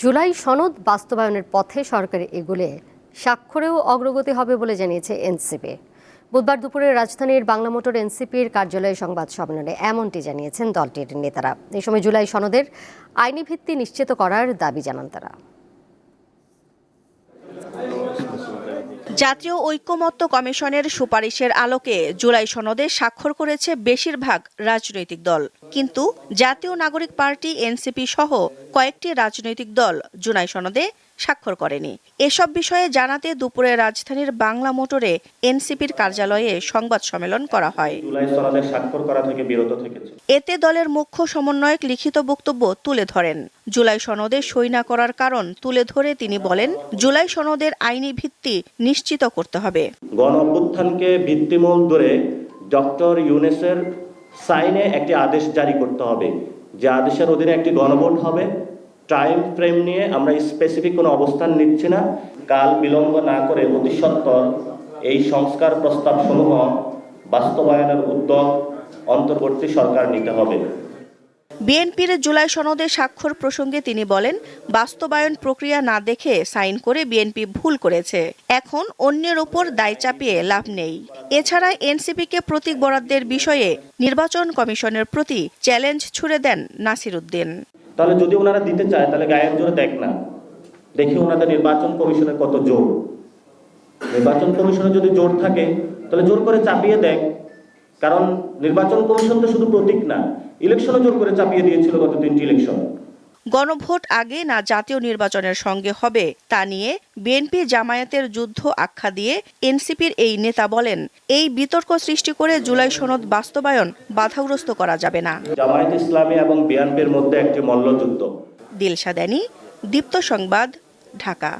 জুলাই সনদ বাস্তবায়নের পথে সরকার এগুলে স্বাক্ষরেও অগ্রগতি হবে বলে জানিয়েছে এনসিপি। বুধবার দুপুরে রাজধানীর বাংলা মোটর এনসিপির কার্যালয়ে সংবাদ সম্মেলনে এমনটি জানিয়েছেন দলটির নেতারা। এ সময় জুলাই সনদের আইনি ভিত্তি নিশ্চিত করার দাবি জানান তারা। জাতীয় ঐক্যমত্য কমিশনের সুপারিশের আলোকে জুলাই সনদে স্বাক্ষর করেছে বেশিরভাগ রাজনৈতিক দল। কিন্তু জাতীয় নাগরিক পার্টি, এনসিপি সহ কয়েকটি রাজনৈতিক দল জুলাই সনদে স্বাক্ষর করেনি। এসব বিষয়ে জানাতে দুপুরে রাজধানীর বাংলা মোটরে এনসিপির কার্যালয়ে সংবাদ সম্মেলন করা হয়। এতে দলের মুখ্য সমন্বয়ক লিখিত বক্তব্য তুলে ধরেন। জুলাই সনদে সই না করার কারণ তুলে ধরে তিনি বলেন জুলাই সনদের আইনি ভিত্তি নিশ্চিত করতে হবে। গণ অভ্যুত্থানকে ভিত্তিমূল ধরে ডক্টর ইউনেসের সাইনে একটি আদেশ জারি করতে হবে। যে আদেশের অধীনে একটি গণভোট হবে টাইম ফ্রেম নিয়ে আমরা স্পেসিফিক কোনো অবস্থান নিচ্ছি না। কাল বিলম্ব না করে অতি সত্বর এই সংস্কার প্রস্তাবসমূহ বাস্তবায়নের উদ্যোগ অন্তর্বর্তী সরকার নিতে হবে। বিএনপির জুলাই সনদে স্বাক্ষর প্রসঙ্গে তিনি বলেন, বাস্তবায়ন প্রক্রিয়া না দেখে সাইন করে বিএনপি ভুল করেছে। এখন অন্যের ওপর দায় চাপিয়ে লাভ নেই। এছাড়া এনসিপিকে প্রতীক বরাদ্দের বিষয়ে নির্বাচন কমিশনের প্রতি চ্যালেঞ্জ ছুড়ে দেন নাসির উদ্দিন। তাহলে যদি ওনারা দিতে চায়, তাহলে গায়ের জোরে দেখ না। দেখি ওনাদের নির্বাচন কমিশনের কত জোর। নির্বাচন কমিশনের যদি জোর থাকে, তাহলে জোর করে চাপিয়ে দেখ। কারণ নির্বাচন কমিশন তো শুধু প্রতীক না, ইলেকশনও জোর করে চাপিয়ে দিয়েছিল গত তিনটি ইলেকশন। গণভোট আগে না জাতীয় নির্বাচনের সঙ্গে হবে তা নিয়ে বিএনপি জামায়াতের যুদ্ধ আখ্যা দিয়ে এনসিপির এই নেতা বলেন এই বিতর্ক সৃষ্টি করে জুলাই সনদ বাস্তবায়ন বাধাগ্রস্ত করা যাবে না। জামায়াত ইসলামী এবং বিএনপির মধ্যে একটি মল্লযুদ্ধ। দিলশাদানি দীপ্ত সংবাদ ঢাকা।